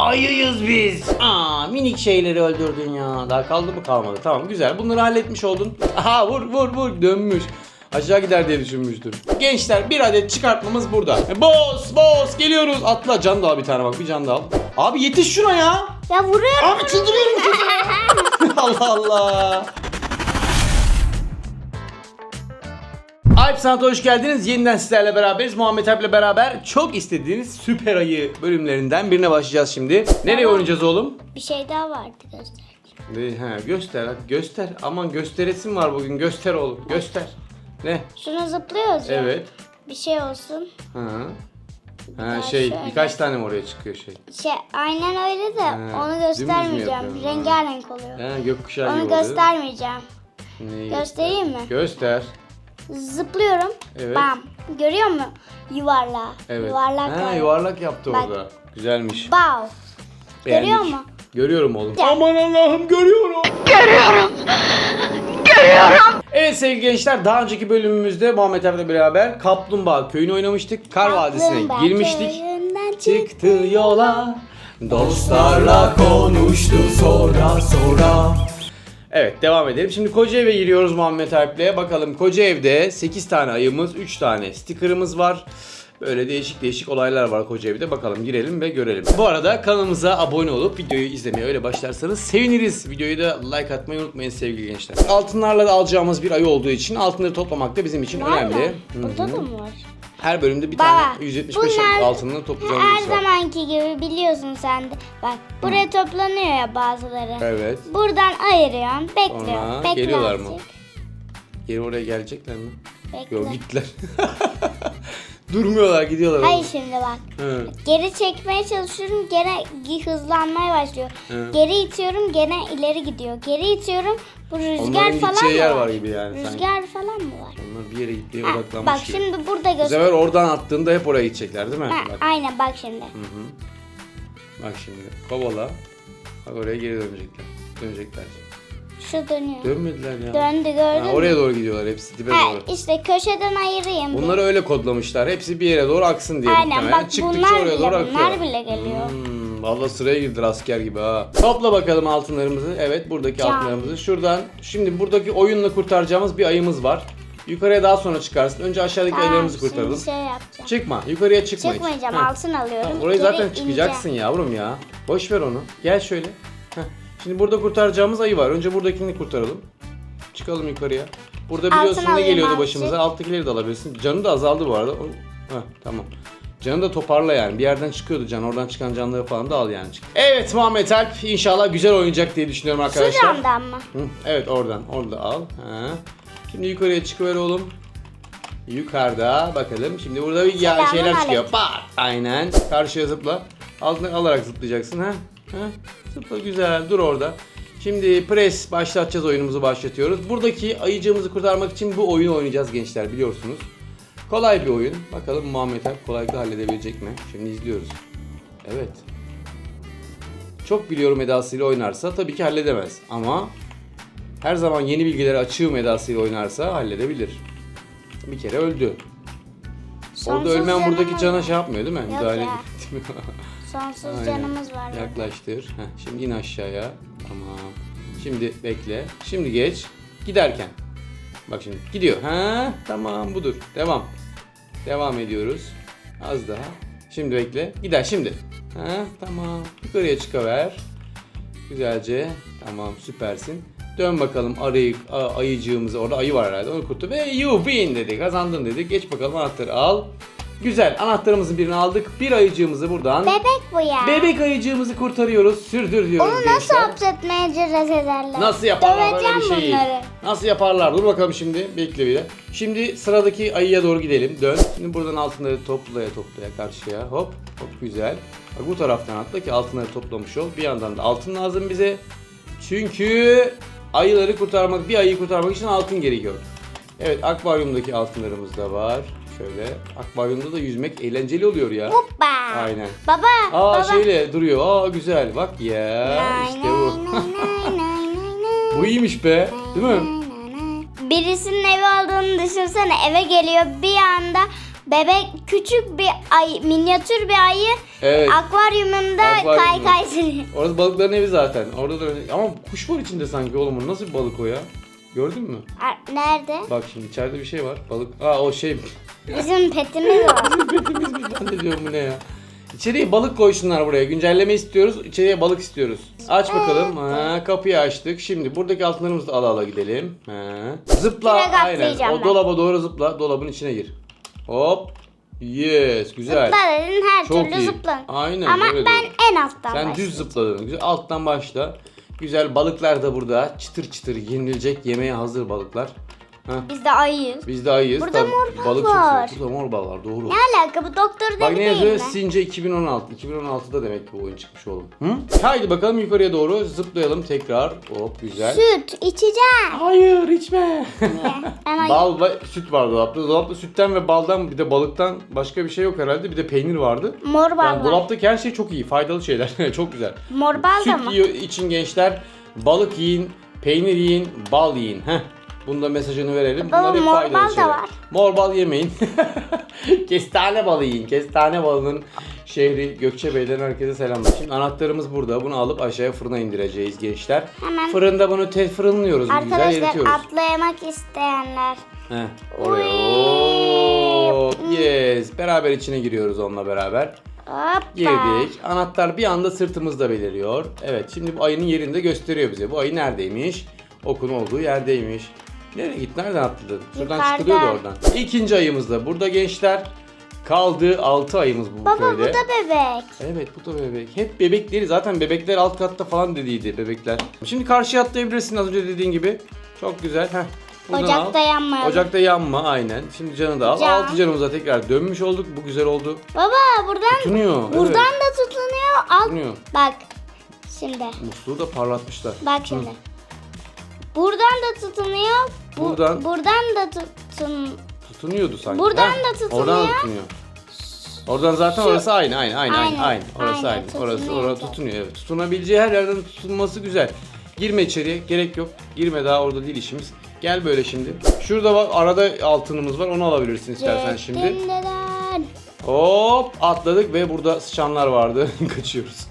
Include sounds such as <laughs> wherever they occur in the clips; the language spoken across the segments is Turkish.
Ayıyız biz. Aa minik şeyleri öldürdün ya. Daha kaldı mı kalmadı. Tamam güzel. Bunları halletmiş oldun. <laughs> Aha vur vur vur dönmüş. Aşağı gider diye düşünmüştür. Gençler bir adet çıkartmamız burada. E, Boss boss geliyoruz. Atla can da al bir tane bak bir can da al. Abi yetiş şuna ya. Ya vuruyorum. Abi çıldırıyorum çocuğa. <laughs> <laughs> Allah Allah. Alp Sanat'a hoş geldiniz. Yeniden sizlerle beraberiz. Muhammed Alp'le beraber çok istediğiniz Süper Ayı bölümlerinden birine başlayacağız şimdi. Nereye oynayacağız oğlum? Bir şey daha vardı göster. De- He, göster hadi göster. Aman gösteresim var bugün. Göster oğlum. Göster. Ne? Şunu zıplıyoruz ya. Evet. Bir şey olsun. Ha. Ha daha şey şöyle. birkaç tane mi oraya çıkıyor şey? Şey aynen öyle de Ha, onu dümdüz mü göstermeyeceğim. yapıyorsun? Rengarenk oluyor. Ha gökkuşağı Onu gibi oluyor. göstermeyeceğim. Neyi Göstereyim mi? Göster. Zıplıyorum. Evet. Bam. Görüyor musun? Yuvarlağı. Evet. Yuvarlak ha, var. yuvarlak yaptı Bak. orada. Güzelmiş. Görüyor Beğendik. musun? Görüyorum oğlum. Gel. Aman Allah'ım görüyorum. Görüyorum. Görüyorum. Evet sevgili gençler daha önceki bölümümüzde Muhammed Emre'yle beraber Kaplumbağa köyünü oynamıştık. Kar Vadisi'ne girmiştik. Çıktı yola Dostlarla konuştu sonra sonra Evet devam edelim. Şimdi koca eve giriyoruz Muhammed Alp'le. Bakalım koca evde 8 tane ayımız, 3 tane sticker'ımız var. Böyle değişik değişik olaylar var koca evde. Bakalım girelim ve görelim. Bu arada kanalımıza abone olup videoyu izlemeye öyle başlarsanız seviniriz. Videoyu da like atmayı unutmayın sevgili gençler. Altınlarla da alacağımız bir ayı olduğu için altınları toplamak da bizim için Var mı? önemli. Hı Burada da mı var? Her bölümde bir Baba, tane 175 bunlar altınını toplayacağımız Her var. zamanki gibi biliyorsun sen de. Bak buraya toplanıyor ya bazıları. Evet. Buradan ayırıyorsun, Sonra bekliyorsun. Geliyorlar mı? Geri oraya gelecekler mi? Bekle. Yok gittiler. <laughs> Durmuyorlar gidiyorlar. Hayır şimdi bak. Hı. Geri çekmeye çalışıyorum gene hızlanmaya başlıyor. Hı. Geri itiyorum gene ileri gidiyor. Geri itiyorum bu rüzgar Onların falan gideceği mı yer var? var gibi yani sanki. Rüzgar falan mı var? Onlar bir yere gitmeye Ha, odaklanmış bak gibi. şimdi burada Bu göster. sefer oradan attığında hep oraya gidecekler değil mi? Ha, Bak. aynen bak şimdi. Hı hı. Bak şimdi. Kovala. Bak oraya geri dönecekler. Dönecekler. Şu dönüyor. Dönmediler ya. Döndü gördün Ha, mü? oraya doğru gidiyorlar hepsi dibe Ha, doğru. işte köşeden ayırayım. bir. Bunları öyle kodlamışlar. Hepsi bir yere doğru aksın diye Aynen muhtemelen. bak Çıktıkça bunlar oraya bile, doğru bunlar akıyor. bile geliyor. Hmm, valla sıraya girdiler asker gibi ha. Topla bakalım altınlarımızı. Evet buradaki Can. altınlarımızı. Şuradan şimdi buradaki oyunla kurtaracağımız bir ayımız var. Yukarıya daha sonra çıkarsın. Önce aşağıdaki Tamam, ayılarımızı şimdi kurtaralım. şey yapacağım. Çıkma. Yukarıya çıkma hiç. Çıkmayacağım Ha. altın alıyorum. Ha, Orayı geri zaten ineceğim. çıkacaksın yavrum ya. Boş ver onu. Gel şöyle. Heh. Şimdi burada kurtaracağımız ayı var. Önce buradakini kurtaralım. Çıkalım yukarıya. Burada Altın biliyorsun ne alayım geliyordu azıcık. başımıza. Alttakileri de alabilirsin. Canı da azaldı bu arada. O- Heh, tamam. Canı da toparla yani. Bir yerden çıkıyordu can. Oradan çıkan canları falan da al yani. Evet Muhammed Alp inşallah güzel oynayacak diye düşünüyorum Şu arkadaşlar. camdan mı? Hı, evet oradan. Orada al. Ha. Şimdi yukarıya çıkıver oğlum. Yukarıda bakalım. Şimdi burada bir ya Selamun şeyler çıkıyor. aleyküm. Bak. Aynen. Karşıya zıpla. Altına alarak zıplayacaksın ha. Ha. Zıpla güzel. Dur orada. Şimdi pres başlatacağız oyunumuzu başlatıyoruz. Buradaki ayıcığımızı kurtarmak için bu oyunu oynayacağız gençler biliyorsunuz. Kolay bir oyun. Bakalım Muhammed Alp kolaylıkla halledebilecek mi? Şimdi izliyoruz. Evet. Çok biliyorum edasıyla oynarsa tabii ki halledemez. Ama her zaman yeni bilgileri açığım edasıyla oynarsa halledebilir. Bir kere öldü. Orada ölmeyen buradaki cana şey yapmıyor değil mi? Müdahale etmiyor. <laughs> Sonsuz Aynen. canımız var. Yaklaştır. Heh, şimdi in aşağıya. Tamam. Şimdi bekle. Şimdi geç. Giderken. Bak şimdi gidiyor. Ha tamam budur. Devam. Devam ediyoruz. Az daha. Şimdi bekle. Gider şimdi. Ha tamam. Yukarıya çıkıver. Güzelce. Tamam süpersin. Dön bakalım arayı, ayıcığımızı. Orada ayı var herhalde. Onu kurtu. Ve you win dedi. Kazandın dedi. Geç bakalım anahtarı al. Güzel. Anahtarımızın birini aldık. Bir ayıcığımızı buradan. Bebek bu ya. Bebek ayıcığımızı kurtarıyoruz. Sürdür diyoruz Onu nasıl gençler. hapsetmeye cüret ederler? Nasıl yaparlar böyle Döveceğim bir şeyi? bunları. Nasıl yaparlar? Dur bakalım şimdi. Bekle bir de. Şimdi sıradaki ayıya doğru gidelim. Dön. Şimdi buradan altınları toplaya toplaya karşıya. Hop. Hop güzel. Bak bu taraftan atla ki altınları toplamış ol. Bir yandan da altın lazım bize. Çünkü ayıları kurtarmak, bir ayıyı kurtarmak için altın gerekiyor. Evet akvaryumdaki altınlarımız da var. Şöyle akvaryumda da yüzmek eğlenceli oluyor ya. Hoppa. Aynen. Baba. Aa baba. şeyle duruyor. Aa güzel. Bak ya. Nay, işte bu. nay, nay, nay, nay, nay. bu iyiymiş be. Değil mi? Birisinin evi olduğunu düşünsene eve geliyor bir anda bebek küçük bir ay, minyatür bir ayı Evet. akvaryumunda Akvaryumda. kaykay. Orası balıkların evi zaten. Orada da ama kuş var içinde sanki oğlum. Nasıl bir balık o ya? Gördün mü? Nerede? Bak şimdi içeride bir şey var. Balık. Aa o şey. Bizim petimiz var. Petimiz ben de diyorum bu ne ya? İçeriye balık koysunlar buraya. Güncelleme istiyoruz. İçeriye balık istiyoruz. Aç bakalım. Ha, kapıyı açtık. Şimdi buradaki altınlarımızı ala ala gidelim. Ha. Zıpla. Direkt Aynen. atlayacağım O ben. dolaba doğru zıpla. Dolabın içine gir. Hop. Yes. Güzel. Zıpla dedin her Çok türlü iyi. zıpla. Aynen, Ama öyle ben doğru. en alttan Sen başlayayım. düz zıpladın. Güzel. Alttan başla. Güzel balıklar da burada. Çıtır çıtır yenilecek yemeğe hazır balıklar. Heh. Biz de ayıyız. Biz de ayıyız. Burada Tabii, mor bal balık var. çok seviyoruz. Burada mor bal var. Doğru. Ne alaka bu doktor Bak dedi ne değil yazıyor? mi? Since 2016. 2016'da demek ki bu oyun çıkmış oğlum. Hı? Haydi bakalım yukarıya doğru zıplayalım tekrar. Hop güzel. Süt içeceğim. Hayır içme. Ben <laughs> ayı. Bal ve süt var dolapta. Dolapta sütten ve baldan bir de balıktan başka bir şey yok herhalde. Bir de peynir vardı. Mor bal Yani var. dolaptaki her şey çok iyi. Faydalı şeyler. <laughs> çok güzel. Mor bal da Süt mı? yiyor için gençler. Balık yiyin, peynir yiyin, bal yiyin. Heh. Bunda mesajını verelim. Baba, Bunlar hep mor faydalı bal da şeyler. var. Mor bal yemeyin. <laughs> Kestane balı yiyin. Kestane balının şehri Gökçebey'den herkese selamlar. Şimdi anahtarımız burada. Bunu alıp aşağıya fırına indireceğiz gençler. Hemen. Fırında bunu te fırınlıyoruz. bir güzel Arkadaşlar eritiyoruz. atlayamak isteyenler. Heh, oraya. Oo, yes. Beraber içine giriyoruz onunla beraber. Hoppa. Girdik. Anahtar bir anda sırtımızda beliriyor. Evet şimdi bu ayının yerini de gösteriyor bize. Bu ayı neredeymiş? Okun olduğu yerdeymiş. Nereye git? Nereden atladın? Şuradan Yukarıda. çıkılıyordu oradan. İkinci ayımız da burada gençler. Kaldı 6 ayımız bu Baba köyde. bu da bebek. Evet bu da bebek. Hep bebekleri zaten bebekler alt katta falan dediydi bebekler. Şimdi karşıya atlayabilirsin az önce dediğin gibi. Çok güzel. Heh. Buradan Ocakta al. yanmayalım. Ocakta yanma aynen. Şimdi canı da al. Can. 6 canımıza tekrar dönmüş olduk. Bu güzel oldu. Baba buradan Tutunuyor. buradan evet. da tutunuyor. Al. Tutunuyor. Bak. Şimdi. Musluğu da parlatmışlar. Bak şimdi. Buradan da tutunuyor. Bu, Buradan- buradan da tutun. Tutunuyordu sanki. Buradan da tutunuyor. Oradan da tutunuyor. Oradan zaten Şu- orası aynı, aynı, aynı, aynı, Aynen, aynı. Orası aynen, aynı. Orası tutunuyor orada zaten. tutunuyor. Evet. Tutunabileceği her yerden tutunması güzel. Girme içeriye, gerek yok. Girme daha orada değil işimiz. Gel böyle şimdi. Şurada bak arada altınımız var. Onu alabilirsin istersen şimdi. Cennetten. Hop atladık ve burada sıçanlar vardı. <laughs> Kaçıyoruz.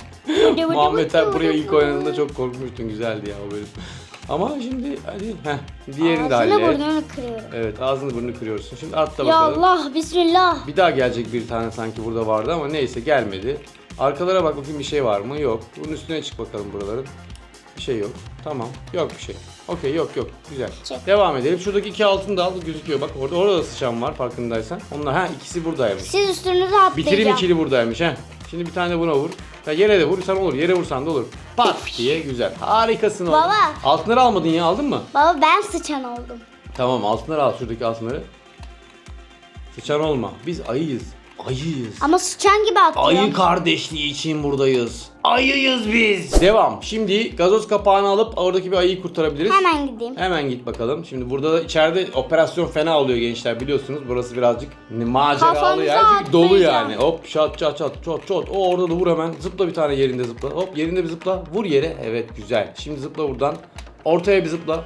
Muhammed abi buraya ilk oynadığında çok korkmuştun. Güzeldi ya o bölüm. Ama şimdi hadi heh, diğerini de Ağzını hallet. burnunu kırıyorum. Evet ağzını burnunu kırıyorsun. Şimdi atla Ya bakalım. Allah bismillah. Bir daha gelecek bir tane sanki burada vardı ama neyse gelmedi. Arkalara bak bakayım bir şey var mı? Yok. Bunun üstüne çık bakalım buraların. Bir şey yok. Tamam. Yok bir şey. Okey yok yok. Güzel. Çık. Devam edelim. Şuradaki iki altın da al gözüküyor. Bak orada orada da sıçan var farkındaysan. Onlar ha ikisi buradaymış. Siz üstünüze atlayacağım. Bitirim ikili buradaymış ha. Şimdi bir tane de buna vur. Ya yere de vursan olur. Yere vursan da olur. Pat diye güzel. Harikasın oğlum. Baba. Altınları almadın ya aldın mı? Baba ben sıçan oldum. Tamam altınları al şuradaki altınları. Sıçan olma. Biz ayıyız. Ayıyız. Ama sıçan gibi atlıyorum. Ayı kardeşliği için buradayız. Ayıyız biz. Devam. Şimdi gazoz kapağını alıp oradaki bir ayıyı kurtarabiliriz. Hemen gideyim. Hemen git bakalım. Şimdi burada da içeride operasyon fena oluyor gençler biliyorsunuz. Burası birazcık maceralı Kafanıza yer. Çünkü dolu atlayacağım. yani. Hop şat çat çat çat çat. O orada da vur hemen. Zıpla bir tane yerinde zıpla. Hop yerinde bir zıpla. Vur yere. Evet güzel. Şimdi zıpla buradan. Ortaya bir zıpla.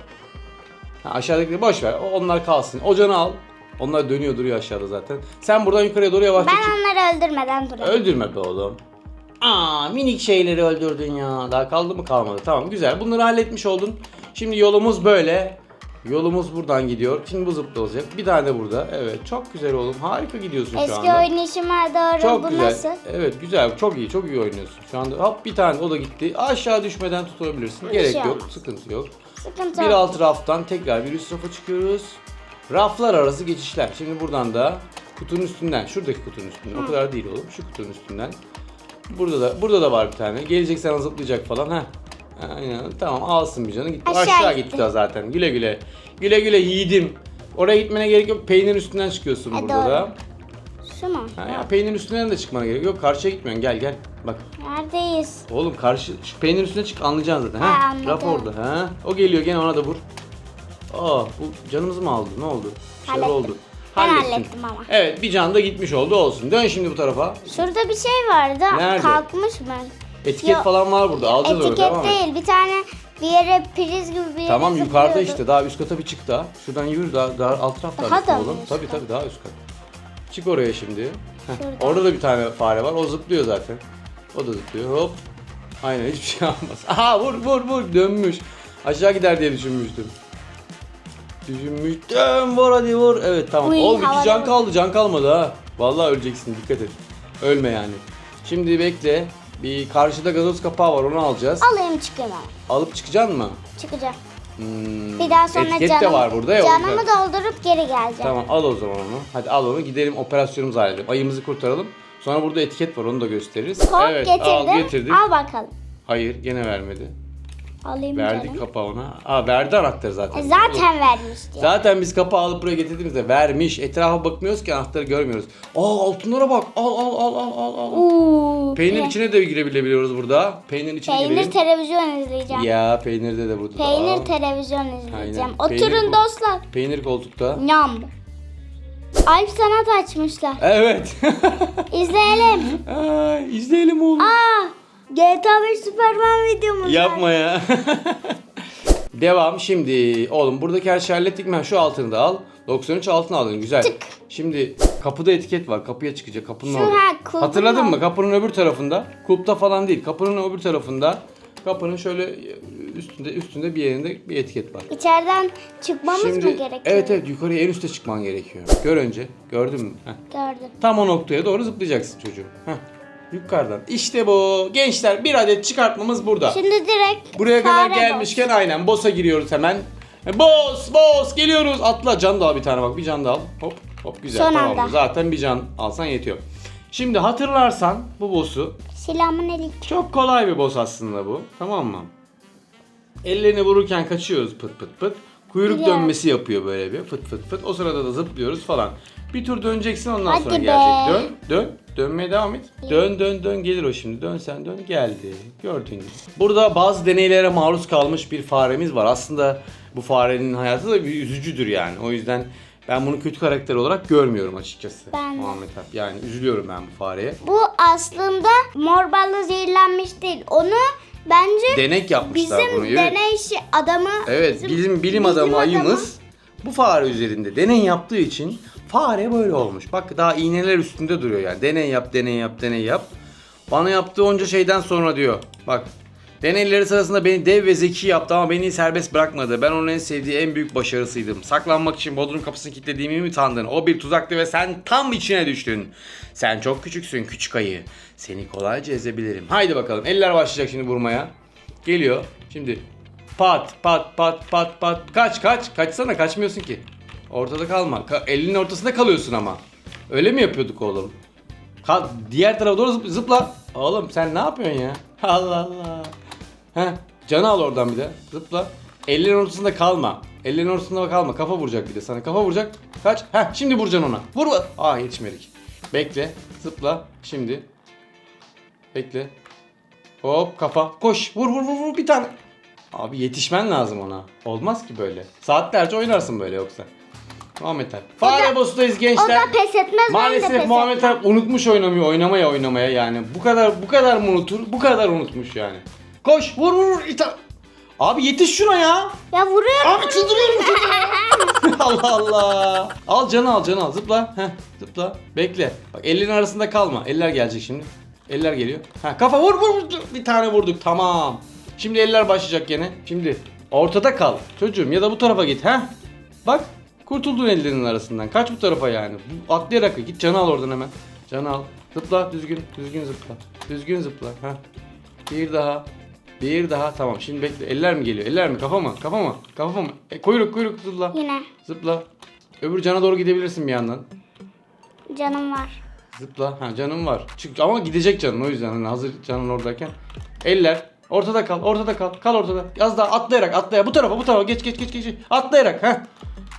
Ha, aşağıdakileri boş ver. Onlar kalsın. Ocanı al. Onlar dönüyor duruyor aşağıda zaten. Sen buradan yukarıya doğru yavaşça Ben çık. onları öldürmeden durayım. Öldürme be oğlum. Aa minik şeyleri öldürdün ya. Daha kaldı mı kalmadı. Tamam güzel. Bunları halletmiş oldun. Şimdi yolumuz böyle. Yolumuz buradan gidiyor. Şimdi bu olacak. Bir tane de burada. Evet çok güzel oğlum. Harika gidiyorsun şu Eski anda. oynayışıma doğru Çok bu güzel. nasıl? Evet güzel. Çok iyi. Çok iyi oynuyorsun. Şu anda hop bir tane o da gitti. Aşağı düşmeden tutabilirsin. Gerek şey yok. olmaz. Sıkıntı yok. Sıkıntı Bir yok. alt raftan tekrar bir üst rafa çıkıyoruz. Raflar arası geçişler. Şimdi buradan da kutunun üstünden, şuradaki kutunun üstünden. O kadar değil oğlum. Şu kutunun üstünden. Burada da burada da var bir tane. Gelecek sana zıplayacak falan. ha. Aynen. Tamam alsın bir canı. Gitti. Aşağı Aşağı, gitti. gitti. zaten. Güle güle. Güle güle yiğidim. Oraya gitmene gerek yok. Peynirin üstünden çıkıyorsun Ha, burada doğru. da. Şu mu? Ha, ya peynirin üstünden de çıkmana gerek yok. Karşıya gitmiyorsun. Gel gel. Bak. Neredeyiz? Oğlum karşı şu peynirin üstüne çık anlayacaksın zaten. Ha, Ha, anladım. Raf orada. Ha. O geliyor gene ona da vur. Aa bu canımızı mı aldı? Ne oldu? Bir şeyler Hallettim. oldu. Ben hallettim ama. Evet bir can da gitmiş oldu olsun. Dön şimdi bu tarafa. Şurada bir şey vardı. Nerede? Kalkmış mı? Etiket Yok. falan var burada. Alacağız onu Etiket devam et. değil. Bir tane bir yere priz gibi bir yere Tamam yukarıda zıplıyordu. işte daha üst kata bir çık daha. Şuradan yürü daha, daha alt tarafta. Daha da mı oğlum. üst Tabii kat? tabii daha üst kat. Çık oraya şimdi. Heh, Şurada. Orada da bir tane fare var. O zıplıyor zaten. O da zıplıyor. Hop. Aynen hiçbir şey <laughs> olmaz. Aha vur vur vur dönmüş. Aşağı gider diye düşünmüştüm. Düşünmüştüm. Vur hadi vur. Evet tamam. Uy, Oğlum iki can kaldı. Can kalmadı ha. Vallahi öleceksin. Dikkat et. Ölme yani. Şimdi bekle. Bir karşıda gazoz kapağı var. Onu alacağız. Alayım çıkayım ama. Alıp çıkacaksın mı? Çıkacağım. Hmm, Bir daha sonra etiket canımı, de var burada ya. o canımı yüzden. doldurup geri geleceğim. Tamam al o zaman onu. Hadi al onu gidelim operasyonumuzu halledelim. Ayımızı kurtaralım. Sonra burada etiket var onu da gösteririz. Hop evet getirdim. al getirdik. Al bakalım. Hayır gene vermedi. Alayım Verdik canım. kapağı ona. Aa verdi anahtarı zaten. E, zaten vermişti. Zaten biz kapağı alıp buraya getirdiğimizde vermiş. Etrafa bakmıyoruz ki anahtarı görmüyoruz. Aa altınlara bak. Al al al al al al. Peynir pe- içine de girebiliyoruz burada. Peynirin içine Peynir girelim. televizyon izleyeceğim. ya peynirde de burada. Peynir Aa, televizyon izleyeceğim. Aynen. Peynir Oturun bu. dostlar. Peynir koltukta. Nyam. Alp sanat açmışlar. Evet. <laughs> İzleyelim. Ay, izleyelim oğlum. Aa, GTA 5 Superman videomuz var. Yapma ya. <laughs> Devam şimdi. Oğlum buradaki her şeyi hallettik mi? Şu altını da al. 93 altın aldın güzel. Şimdi kapıda etiket var. Kapıya çıkacak. Kapının Şu orada. ha, kulpun Hatırladın mı? Kapının öbür tarafında. Kulpta falan değil. Kapının öbür tarafında. Kapının şöyle üstünde üstünde bir yerinde bir etiket var. İçeriden çıkmamız mı gerekiyor? evet evet yukarıya en üste çıkman gerekiyor. Gör önce. Gördün mü? Heh. Gördüm. Tam o noktaya doğru zıplayacaksın çocuğum. Heh. Yukarıdan. İşte bu. Gençler bir adet çıkartmamız burada. Şimdi direkt Buraya kadar fare gelmişken aynen boss'a giriyoruz hemen. E, Boss, boss geliyoruz. Atla can da al bir tane bak. Bir can da al. Hop, hop güzel. Son tamam. anda. Zaten bir can alsan yetiyor. Şimdi hatırlarsan bu boss'u boss. Eli. çok kolay bir boss aslında bu. Tamam mı? Ellerini vururken kaçıyoruz pıt pıt pıt. Kuyruk Biliyorum. dönmesi yapıyor böyle bir fıt fıt fıt. O sırada da zıplıyoruz falan. Bir tur döneceksin ondan Hadi sonra be. gelecek. Dön, dön. Dönmeye devam et. Dön, dön, dön. Gelir o şimdi. Dön sen dön. Geldi. Gördüğün gibi. Burada bazı deneylere maruz kalmış bir faremiz var. Aslında bu farenin hayatı da bir üzücüdür yani. O yüzden ben bunu kötü karakter olarak görmüyorum açıkçası. Ben de. Muhammed Alp. Yani üzülüyorum ben bu fareye. Bu aslında mor ballı zehirlenmiş değil. Onu bence Denek yapmışlar bizim bunu. Evet. deney işi adamı Evet, bizim, bilim adamı ayımız bu fare üzerinde deney yaptığı için fare böyle olmuş. Bak daha iğneler üstünde duruyor yani. Deney yap, deney yap, deney yap. Bana yaptığı onca şeyden sonra diyor. Bak deneyleri sırasında beni dev ve zeki yaptı ama beni serbest bırakmadı. Ben onun en sevdiği en büyük başarısıydım. Saklanmak için bodrum kapısını kilitlediğimi mi sandın? O bir tuzaktı ve sen tam içine düştün. Sen çok küçüksün küçük ayı. Seni kolayca ezebilirim. Haydi bakalım eller başlayacak şimdi vurmaya. Geliyor. Şimdi pat pat pat pat pat kaç kaç kaçsana kaçmıyorsun ki. Ortada kalma. Ka- elinin ortasında kalıyorsun ama. Öyle mi yapıyorduk oğlum? Ka- diğer tarafa doğru zıp- zıpla. Oğlum sen ne yapıyorsun ya? <laughs> Allah Allah. Heh, canı al oradan bir de. Zıpla. Ellerin ortasında kalma. Ellerin ortasında kalma. Kafa vuracak bir de sana. Kafa vuracak. Kaç. Heh, şimdi vuracaksın ona. Vur. vur. Aa yetişmedik. Bekle. Zıpla. Şimdi. Bekle. Hop kafa. Koş. Vur vur vur vur bir tane. Abi yetişmen lazım ona. Olmaz ki böyle. Saatlerce oynarsın böyle yoksa. Muhammed Alp. Fare boss'tayız o gençler. da pes etmez ben de Maalesef pes Muhammed etmem. Alp unutmuş oynamayı, oynamaya oynamaya yani. Bu kadar bu kadar mı unutur? Bu kadar unutmuş yani. Koş vur vur vur. ita- Abi yetiş şuna ya. Ya vuruyorum. Abi çıldırıyorum çocuğu. <laughs> Allah Allah. Al canı al canı al. Zıpla. Heh, zıpla. Bekle. Bak ellerin arasında kalma. Eller gelecek şimdi. Eller geliyor. Ha kafa vur vur vur. Bir tane vurduk. Tamam. Şimdi eller başlayacak gene. Şimdi ortada kal. Çocuğum ya da bu tarafa git. Ha? Bak. Kurtuldun ellerinin arasından. Kaç bu tarafa yani. Atlayarak git. Canı al oradan hemen. Canı al. Zıpla düzgün. Düzgün zıpla. Düzgün zıpla. Ha. Bir daha. Bir daha. Tamam. Şimdi bekle. Eller mi geliyor? Eller mi? Kafa mı? Kafa mı? Kafa mı? E, kuyruk kuyruk zıpla. Yine Zıpla. Öbür cana doğru gidebilirsin bir yandan. canım var. Zıpla. Ha canım var. Çık ama gidecek canın o yüzden hani hazır canın oradayken. Eller. Ortada kal. Ortada kal. Kal ortada. Az daha atlayarak atlayarak. Bu tarafa bu tarafa. Geç geç geç geç. Atlayarak. ha.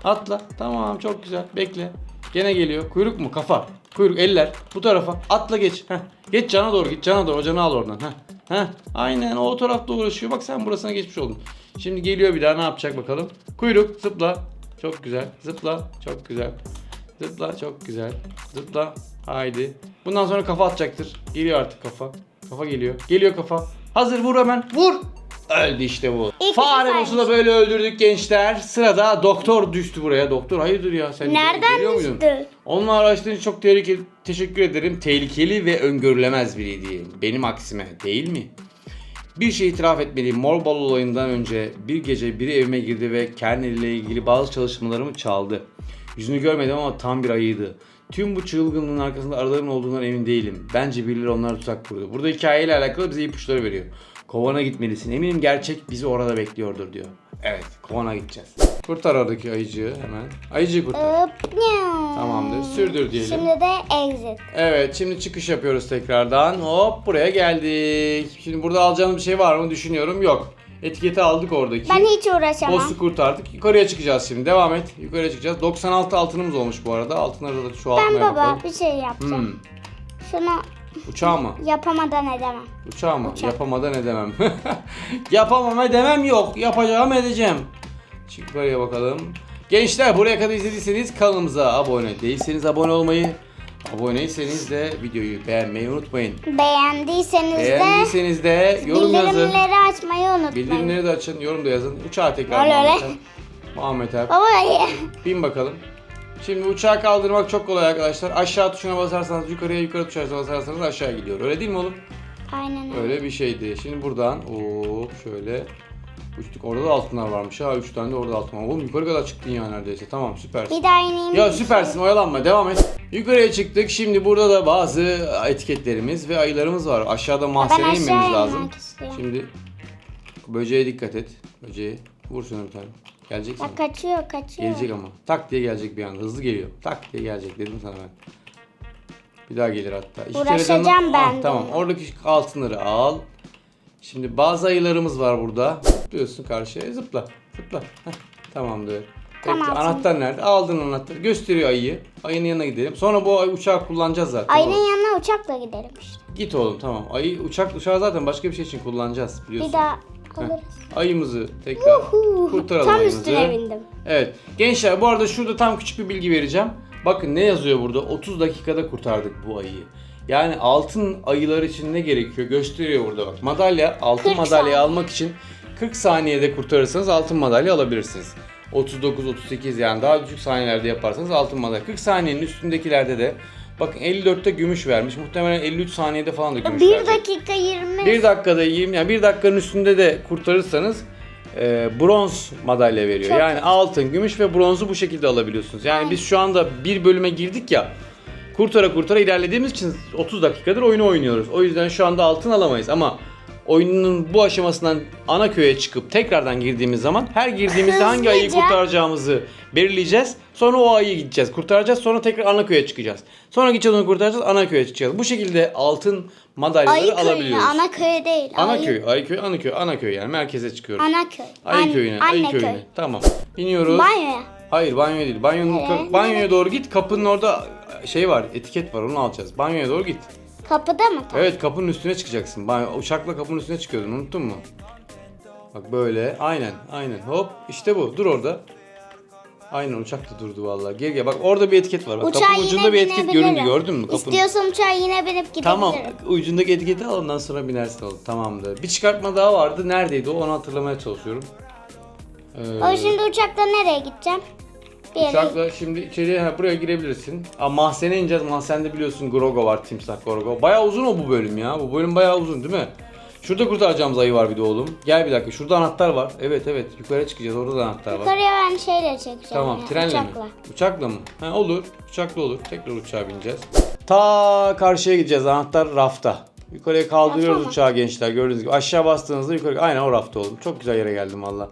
Atla. Tamam çok güzel. Bekle. Gene geliyor. Kuyruk mu? Kafa. Kuyruk eller. Bu tarafa. Atla geç. Heh. Geç cana doğru git. Cana doğru. Canı al oradan. Heh. Heh. Aynen o tarafta uğraşıyor. Bak sen burasına geçmiş oldun. Şimdi geliyor bir daha ne yapacak bakalım. Kuyruk zıpla. Çok güzel. Zıpla. Çok güzel. Zıpla çok güzel. Zıpla. Haydi. Bundan sonra kafa atacaktır. Geliyor artık kafa. Kafa geliyor. Geliyor kafa. Hazır vur hemen. Vur. Öldü işte bu. İyi ki Fare güzelmiş. da böyle öldürdük gençler. Sırada doktor düştü buraya. Doktor hayırdır ya? Sen Nereden geliyor muydun? düştü? İçin çok tehlikeli. Teşekkür ederim. Tehlikeli ve öngörülemez biriydi. Benim aksime değil mi? Bir şey itiraf etmeliyim. Mor bal olayından önce bir gece biri evime girdi ve Kernel ile ilgili bazı çalışmalarımı çaldı. Yüzünü görmedim ama tam bir ayıydı. Tüm bu çılgınlığın arkasında aralarının olduğundan emin değilim. Bence birileri onları tuzak kurdu. Burada hikayeyle alakalı bize ipuçları veriyor. Kovana gitmelisin. Eminim gerçek bizi orada bekliyordur diyor. Evet, Kovan'a gideceğiz. Kurtar oradaki ayıcığı hemen. Ayıcığı kurtar. Tamamdır. Sürdür diyelim. Şimdi de exit. Evet şimdi çıkış yapıyoruz tekrardan. Hop buraya geldik. Şimdi burada alacağımız bir şey var mı düşünüyorum. Yok. Etiketi aldık oradaki. Ben hiç uğraşamam. Boss'u kurtardık. Yukarıya çıkacağız şimdi. Devam et. Yukarıya çıkacağız. 96 altınımız olmuş bu arada. Altınları da çoğaltmaya Ben baba bakalım. bir şey yapacağım. Hmm. Şunu Uçağı mı? yapamadan edemem. Uçağı mı? Uçak. Yapamadan edemem. <laughs> Yapamam edemem yok. Yapacağım edeceğim. Çık yukarıya bakalım. Gençler buraya kadar izlediyseniz kanalımıza abone değilseniz abone olmayı, aboneyseniz de videoyu beğenmeyi unutmayın. Beğendiyseniz de Beğendiyseniz de yorum yazın. bildirimleri açmayı unutmayın. Bildirimleri de açın, yorum da yazın. Uçağa tekrar. Muhammed. Baba Bin bakalım. Şimdi uçağı kaldırmak çok kolay arkadaşlar. Aşağı tuşuna basarsanız yukarıya, yukarı tuşuna basarsanız aşağı gidiyor. Öyle değil mi oğlum? Aynen öyle. Öyle bir şeydi. Şimdi buradan hop şöyle uçtuk. Orada da altınlar varmış ha. 3 tane de orada altın var. Oğlum yukarı kadar çıktın ya neredeyse. Tamam süpersin. Bir daha ineyim. Ya süpersin oyalanma devam et. Yukarıya çıktık. Şimdi burada da bazı etiketlerimiz ve ayılarımız var. Aşağıda mahzene aşağı inmemiz inmek lazım. istiyorum. Şimdi böceğe dikkat et. Böceğe vur şuna bir tane. Gelecek sana. Ya kaçıyor kaçıyor. Gelecek ama. Tak diye gelecek bir anda. Hızlı geliyor. Tak diye gelecek dedim sana ben. Bir daha gelir hatta. İki Uğraşacağım ben Ah, tamam. Oradaki altınları al. Şimdi bazı ayılarımız var burada. Zıplıyorsun karşıya. Zıpla. Zıpla. Heh, tamamdır. Tamam, anahtar nerede? Aldın anahtarı. Gösteriyor ayıyı. Ayının yanına gidelim. Sonra bu ay uçağı kullanacağız zaten. Ayının yanına uçakla gidelim işte. Git oğlum tamam. Ayı uçak uçağı zaten başka bir şey için kullanacağız biliyorsun. Bir daha alırız. Ayımızı tekrar Uhu, kurtaralım Tam ayımızı. üstüne bindim. Evet. Gençler bu arada şurada tam küçük bir bilgi vereceğim. Bakın ne yazıyor burada? 30 dakikada kurtardık bu ayıyı. Yani altın ayılar için ne gerekiyor? Gösteriyor burada bak. Madalya, altın 40 madalya saniye. almak için 40 saniyede kurtarırsanız altın madalya alabilirsiniz. 39, 38 yani daha düşük saniyelerde yaparsanız altın madalya. 40 saniyenin üstündekilerde de bakın 54'te gümüş vermiş. Muhtemelen 53 saniyede falan da gümüş 1 verecek. dakika 20. 1 dakikada 20 yani 1 dakikanın üstünde de kurtarırsanız e, bronz madalya veriyor. Çok yani altın, gümüş ve bronzu bu şekilde alabiliyorsunuz. Yani biz şu anda bir bölüme girdik ya. Kurtara kurtara ilerlediğimiz için 30 dakikadır oyunu oynuyoruz. O yüzden şu anda altın alamayız ama oyunun bu aşamasından ana köye çıkıp tekrardan girdiğimiz zaman her girdiğimizde hangi ayıyı Hızlıca. kurtaracağımızı belirleyeceğiz. Sonra o ayıyı gideceğiz, kurtaracağız. Sonra tekrar ana köye çıkacağız. Sonra gideceğiz onu kurtaracağız, ana köye çıkacağız. Bu şekilde altın madalyaları Ayı köyü, alabiliyoruz. ana köy değil. Ayı- Anaköy, Ayköy, Anaköy, Anaköy yani merkeze çıkıyoruz. Anaköy. Ayı An- köyüne, anne Ayı köy. köyüne. Tamam. Biniyoruz. Banyoya. Hayır banyo değil. Banyonun Ee, banyoya doğru git. Kapının orada şey var, etiket var. Onu alacağız. Banyoya doğru git. Kapıda mı? tam? Evet, kapının üstüne çıkacaksın. Banyo, uçakla kapının üstüne çıkıyordun. Unuttun mu? Bak böyle. Aynen, aynen. Hop, işte bu. Dur orada. Aynen uçak da durdu vallahi. Gel gel bak orada bir etiket var. Bak Uçağa kapının ucunda bir etiket göründü binebilirim. gördün mü? Kapının. İstiyorsan uçağa yine binip gidebilirim. Tamam ucundaki etiketi al ondan sonra binersin oğlum. Tamamdır. Bir çıkartma daha vardı. Neredeydi o? Onu hatırlamaya çalışıyorum. Ee, O şimdi uçakla nereye gideceğim? Bir yere Uçakla şimdi içeriye ha, buraya girebilirsin. Ama mahzene ineceğiz. Mahzende biliyorsun Grogo var. Timsah Grogo. Bayağı uzun o bu bölüm ya. Bu bölüm bayağı uzun değil mi? Şurada kurtaracağımız ayı var bir de oğlum. Gel bir dakika. Şurada anahtar var. Evet evet. Yukarı çıkacağız. Orada da anahtar var. Yukarıya ben şeyle çekeceğim. Tamam. ya, Trenle uçakla. mi? Uçakla mı? Ha, olur. Uçakla olur. Tekrar uçağa bineceğiz. Ta karşıya gideceğiz. Anahtar rafta. Yukarıya kaldırıyoruz Rafa mı? uçağı gençler. Gördüğünüz gibi. Aşağı bastığınızda yukarı. Aynen o rafta oğlum. Çok güzel yere geldim valla.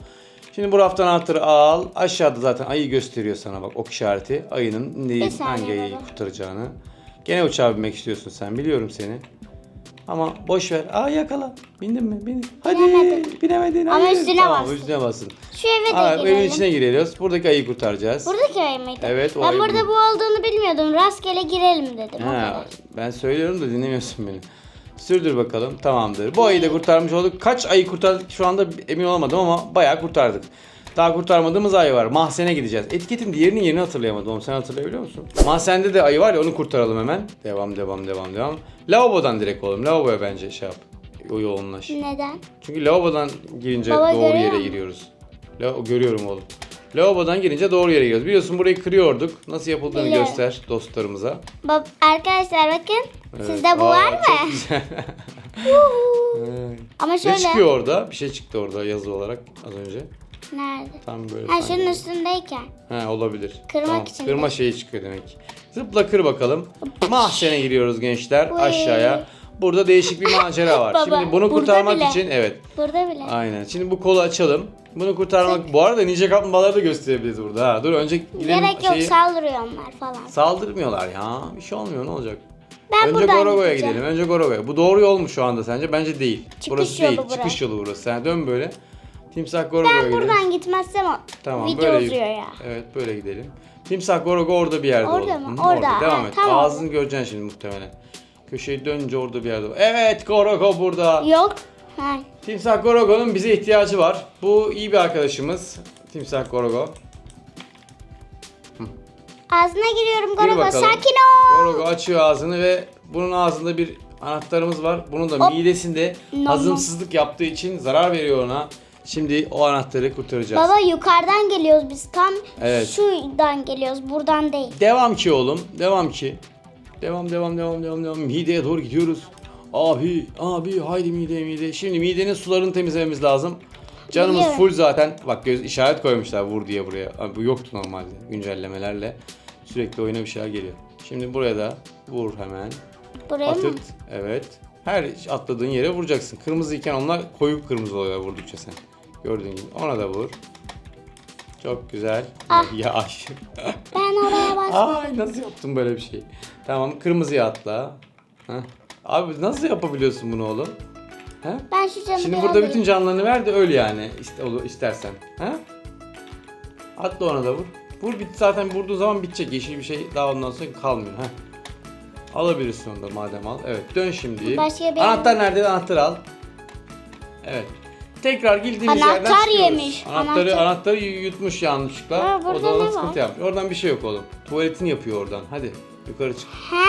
Şimdi bu raftan anahtarı al. Aşağıda zaten ayı gösteriyor sana bak ok işareti. Ayının neyi, Bir saniye hangi ayıyı baba. kurtaracağını. Gene uçağa binmek istiyorsun sen. Biliyorum seni. Ama boş ver. Aa yakala. Bindin mi? Bindin. Hadi. Binemedim. Binemedin. Ama Hayır. üstüne tamam, bastın. üstüne basın. Şu eve de Aa, girelim. evin içine giriyoruz. Buradaki ayıyı kurtaracağız. Buradaki ayı mıydı? Evet, o Ben ayı burada bu. bu olduğunu bilmiyordum. Rastgele girelim dedim. o Ha, kadar. ben söylüyorum da dinlemiyorsun beni. Sürdür bakalım. Tamamdır. Bu ayıyı da kurtarmış olduk. Kaç ayı kurtardık şu anda emin olamadım ama bayağı kurtardık. Daha kurtarmadığımız ayı var. Mahzene gideceğiz. Etiketin diğerinin yerini hatırlayamadım. Oğlum sen hatırlayabiliyor musun? Mahzende de ayı var ya onu kurtaralım hemen. Devam devam devam devam. Lavabodan direkt oğlum. Lavaboya bence şey yap. o yoğunlaş. Neden? Çünkü lavabodan girince Baba doğru görüyor yere mu? giriyoruz. La görüyorum oğlum. Lavabodan girince doğru yere giriyoruz. Biliyorsun burayı kırıyorduk. Nasıl yapıldığını Biliyorum. göster dostlarımıza. Bab arkadaşlar bakın. Evet. Sizde bu Aa, var mı? Çok güzel. <laughs> Evet. Ama ne şöyle. çıkıyor orada? Bir şey çıktı orada yazı olarak az önce. Nerede? Tam böyle. Ha sanki. şunun üstündeyken. He olabilir. Kırmak için Kırma şeyi çıkıyor demek. Zıpla kır bakalım. Mahzene giriyoruz gençler Uy. aşağıya. Burada değişik bir <laughs> macera var. Baba, Şimdi bunu kurtarmak bile. için evet. Burada bile. Aynen. Şimdi bu kolu açalım. Bunu kurtarmak. Bu arada ninja kaplumbağaları da gösterebiliriz burada. Ha. Dur önce gidelim Gerek yok şeyi- saldırıyor onlar falan. Saldırmıyorlar ya. Bir şey olmuyor ne olacak? Ben önce buradan Gorogo'ya gideceğim. gidelim. Önce Gorogo'ya. Bu doğru yol mu şu anda sence? Bence değil. Çıkış burası yolu değil. burası. Çıkış yolu burası. Sen dön böyle. Timsah Gorogo'ya Ben gidelim. buradan gitmezsem o Tamam video böyle uzuyor ya. Evet böyle gidelim. Timsah Gorogo orada bir yerde Orada oğlum. mı? Hı, Orada. Devam Ha, et. tamam. Ağzını göreceksin şimdi muhtemelen. Köşeyi dönünce orada bir yerde. Evet Gorogo burada. Yok. Ha. Timsah Gorogo'nun bize ihtiyacı var. Bu iyi bir arkadaşımız. Timsah Gorogo. Ağzına giriyorum Gir Gorogo. bakalım. Sakin ol. Gorogo açıyor ağzını ve bunun ağzında bir anahtarımız var. Bunun da Hop. midesinde Nom nom. hazımsızlık yaptığı için zarar veriyor ona. Şimdi o anahtarı kurtaracağız. Baba yukarıdan geliyoruz biz tam Evet. şuradan geliyoruz buradan değil. Devam ki oğlum. Devam ki. Devam devam devam devam devam. Mideye doğru gidiyoruz. Abi abi haydi mide mide. Şimdi midenin sularını temizlememiz lazım. Canımız Biliyorum. full zaten. Bak göz işaret koymuşlar vur diye buraya. Abi bu yoktu normalde güncellemelerle. Sürekli oyuna bir şeyler geliyor. Şimdi buraya da vur hemen. Buraya mı? Atırt. Evet. Her atladığın yere vuracaksın. Kırmızı iken onlar koyu kırmızı oluyor vurdukça sen. Gördüğün gibi. Ona da vur. Çok güzel. Ah. <laughs> Ya ay. Ben oraya bas. <laughs> Ay nasıl yaptın böyle bir şey? Tamam kırmızıya atla. Heh. Abi nasıl yapabiliyorsun bunu oğlum? He? Ben şu camı Şimdi burada bütün canlarını ver de öl yani iste, istersen. He? Atla ona da vur. Vur bit zaten vurduğu zaman bitecek. Yeşil bir şey daha ondan sonra kalmıyor. Heh. Alabilirsin onu da madem al. Evet dön şimdi. Başka bir Anahtar nerede? Anahtarı al. Evet. Tekrar girdiğimiz Anahtar yerden çıkıyoruz. yemiş. Anahtarı, Anahtar- anahtarı yutmuş yanlışlıkla. Ha, o da ne sıkıntı var? yapmış. Oradan bir şey yok oğlum. Tuvaletini yapıyor oradan. Hadi yukarı çık. Ha,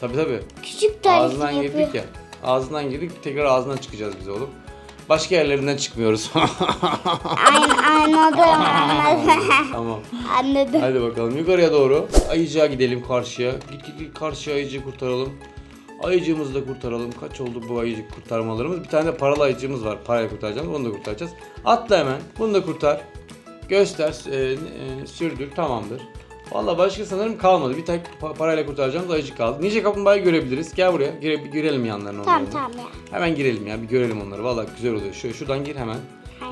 Tabii tabii. küçük tarif Ağzından yapıyor. girdik ya. Ağzından girdik tekrar ağzından çıkacağız biz oğlum. Başka yerlerinden çıkmıyoruz. <laughs> Aynen anladım anladım. tamam. anladım. Hadi bakalım yukarıya doğru. Ayıcığa gidelim karşıya. Git git git karşıya ayıcığı kurtaralım. Ayıcığımızı da kurtaralım. Kaç oldu bu ayıcık kurtarmalarımız? Bir tane de paralı ayıcığımız var. Parayla kurtaracağız. Onu da kurtaracağız. Atla hemen. Bunu da kurtar. Göster. e, e, sürdür. Tamamdır. Valla başka sanırım kalmadı. Bir tek pa- parayla kurtaracağımız ayıcık kaldı. Nice kaplumbağayı görebiliriz. Gel buraya. Gire, bir görelim yanlarına. Tamam onların. tamam ya. Hemen girelim ya. Bir görelim onları. Valla güzel oluyor. Şöyle şuradan gir hemen.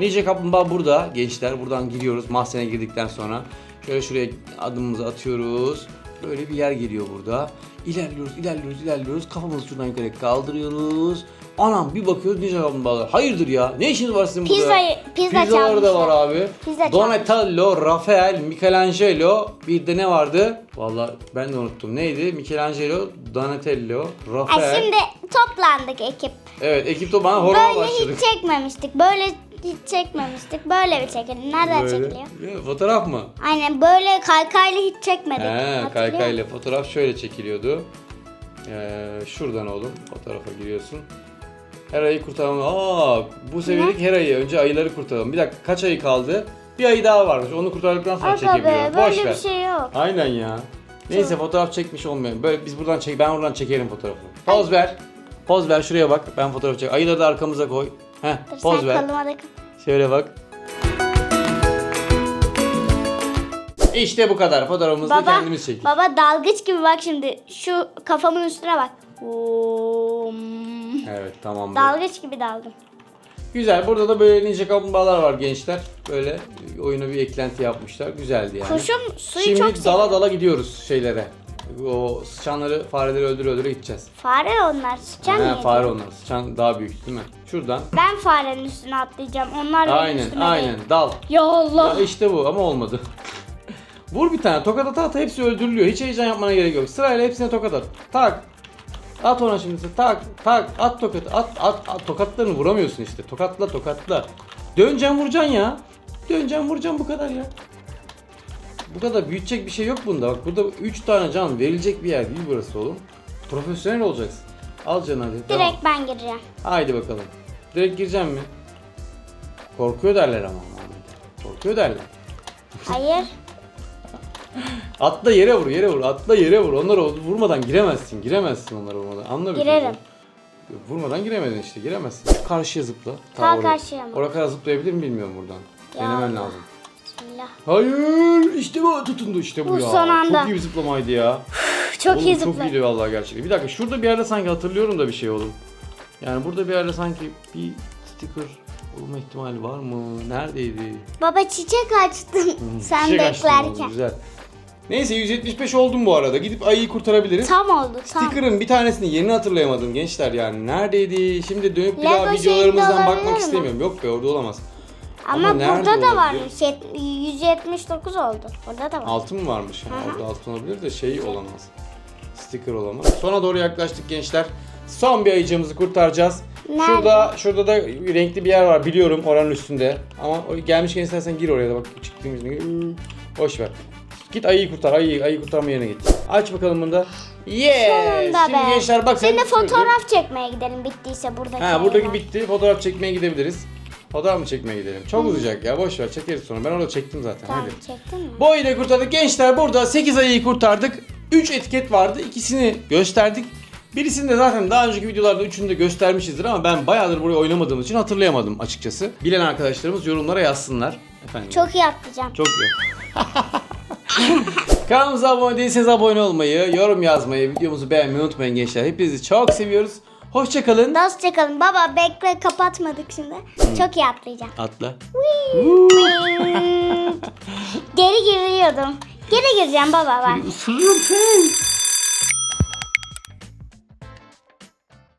Nice kaplumbağa burada gençler. Buradan giriyoruz. Mahzene girdikten sonra. Şöyle şuraya adımımızı atıyoruz. Böyle bir yer geliyor burada. İlerliyoruz, ilerliyoruz, ilerliyoruz. Kafamızı şuradan yukarı kaldırıyoruz. Anam bir bakıyoruz nice kaplumbağalar. Hayırdır ya? Ne işiniz var sizin burada? Pizza- pizza Pizzalar da çalmışlar. var abi. Pizza Donatello, Rafael, Michelangelo. Bir de ne vardı? Valla ben de unuttum. Neydi? Michelangelo, Donatello, Ha, Rafael. şimdi toplandık ekip. Evet ekip de bana horona Böyle başladık. hiç çekmemiştik. Böyle hiç çekmemiştik. Böyle bir çekelim. Nereden çekiliyor? Ya, fotoğraf mı? Aynen böyle kaykayla hiç çekmedik. He, Hatırlıyor kaykayla fotoğraf şöyle çekiliyordu. Ee, şuradan oğlum fotoğrafa giriyorsun. Hera'yı kurtaralım. Aa, bu seferlik Hera'yı önce ayıları kurtaralım. Bir dakika kaç ayı kaldı? Bir ayı daha varmış. Onu kurtardıktan sonra Aga çekebiliyoruz. be Boş böyle ver. bir şey yok. Aynen ya. Neyse fotoğraf çekmiş olmayalım. Böyle biz buradan çek ben oradan çekerim fotoğrafı. Poz ver. Poz ver şuraya bak. Ben fotoğraf çek. Ayıları da arkamıza koy. Heh, Dur poz sen ver. da Şöyle bak. İşte bu kadar. Fotoğrafımızı da Baba, kendimiz çektik. baba dalgıç gibi bak şimdi. Şu kafamın üstüne bak. Oo, Evet tamam. dalgıç gibi daldım. Güzel. Burada da böyle ninja kaplumbağalar var gençler. Böyle oyuna bir eklenti yapmışlar. Güzeldi yani. Kuşum suyu Şimdi çok dala seviyor. dala gidiyoruz şeylere. O sıçanları, fareleri öldüre öldüre gideceğiz. Fare onlar. Sıçan He, fare onlar. Sıçan daha büyük değil mi? Şuradan. Ben farenin üstüne atlayacağım. Onlar benim Aynen, üstüme aynen. değil. Dal. Ya Allah. Ya işte bu ama olmadı. <laughs> Vur bir tane. Tokat ata ata hepsi öldürülüyor. Hiç heyecan yapmana gerek yok. Sırayla hepsine tokat at. Tak. At ona şimdi. Tak tak at tokat. At at at tokatlarını vuramıyorsun işte. Tokatla tokatla. Döneceksin vuracaksın ya. Döneceksin vuracaksın bu kadar ya. Bu kadar büyütecek bir şey yok bunda. Bak burada 3 tane can verilecek bir yer değil burası oğlum. Profesyonel olacaksın. Al canı hadi. Direkt ben gireceğim. Haydi bakalım. Direkt gireceğim mi? Korkuyor derler ama. Korkuyor derler. Hayır. <laughs> Atla yere vur, yere vur. Atla yere vur. Onları vurmadan giremezsin. Giremezsin onları vurmadan. Anla bir Girerim. Vurmadan giremedin işte. Giremezsin. Karşıya zıpla. Ta oraya. karşıya mı? Oraya kadar zıplayabilir mi bilmiyorum buradan. Ya Denemen Allah. lazım. Bismillah. Hayır. işte bu tutundu işte bu, Bu ya. son anda. Çok iyi bir zıplamaydı ya. Çok Oğlum, iyi Çok zıpladı. iyiydi vallahi gerçekten. Bir dakika şurada bir yerde sanki hatırlıyorum da bir şey oğlum. Yani burada bir yerde sanki bir sticker olma ihtimali var mı? Neredeydi? Baba çiçek açtım. Sen Çiçek açtım oğlum, beklerken. Güzel. Neyse 175 oldum bu arada. Gidip ayıyı kurtarabiliriz. Tam oldu tam. Sticker'ın bir tanesini yerini hatırlayamadım gençler yani. Neredeydi? Şimdi dönüp bir Lego daha şeyinde videolarımızdan olabilir bakmak mi? istemiyorum. Yok be orada olamaz. Ama, Ama nerede burada da olabilir? varmış. Yet- 179 oldu. Orada da var. Altın mı varmış? Ha, orada altın olabilir de şey olamaz. Sticker olamaz. Sona doğru yaklaştık gençler. Son bir ayıcığımızı kurtaracağız. Nerede? Şurada şurada da renkli bir yer var biliyorum oranın üstünde. Ama o- gelmişken istersen gir oraya da bak çıktığımız gibi. Boş ver. Git ayıyı kurtar. Ayıyı, ayı kurtarma yerine git. Aç bakalım bunda. Yeah! Sonunda Şimdi be. gençler. Şimdi şöyle- fotoğraf çekmeye gidelim bittiyse buradaki. Ha buradaki evler. bitti. Fotoğraf çekmeye gidebiliriz. Fotoğraf mı çekmeye gidelim? Çok uzayacak ya. Boş ver çekeriz sonra. Ben orada çektim zaten. Tamam Hadi. çektin mi? Bu da kurtardık. Gençler burada 8 ayıyı kurtardık. 3 etiket vardı. İkisini gösterdik. Birisini de zaten daha önceki videolarda üçünü de göstermişizdir ama ben bayağıdır buraya oynamadığım için hatırlayamadım açıkçası. Bilen arkadaşlarımız yorumlara yazsınlar. Efendim. Çok iyi atlayacağım. Çok iyi. <laughs> <laughs> Kanalımıza abone değilseniz abone olmayı, yorum yazmayı, videomuzu beğenmeyi unutmayın gençler. Hepinizi çok seviyoruz. Hoşçakalın. Nasıl çakalım? Baba bekle kapatmadık şimdi. Çok iyi atlayacağım. Atla. <laughs> Geri giriyordum. Geri gireceğim baba ben. Isırırım seni.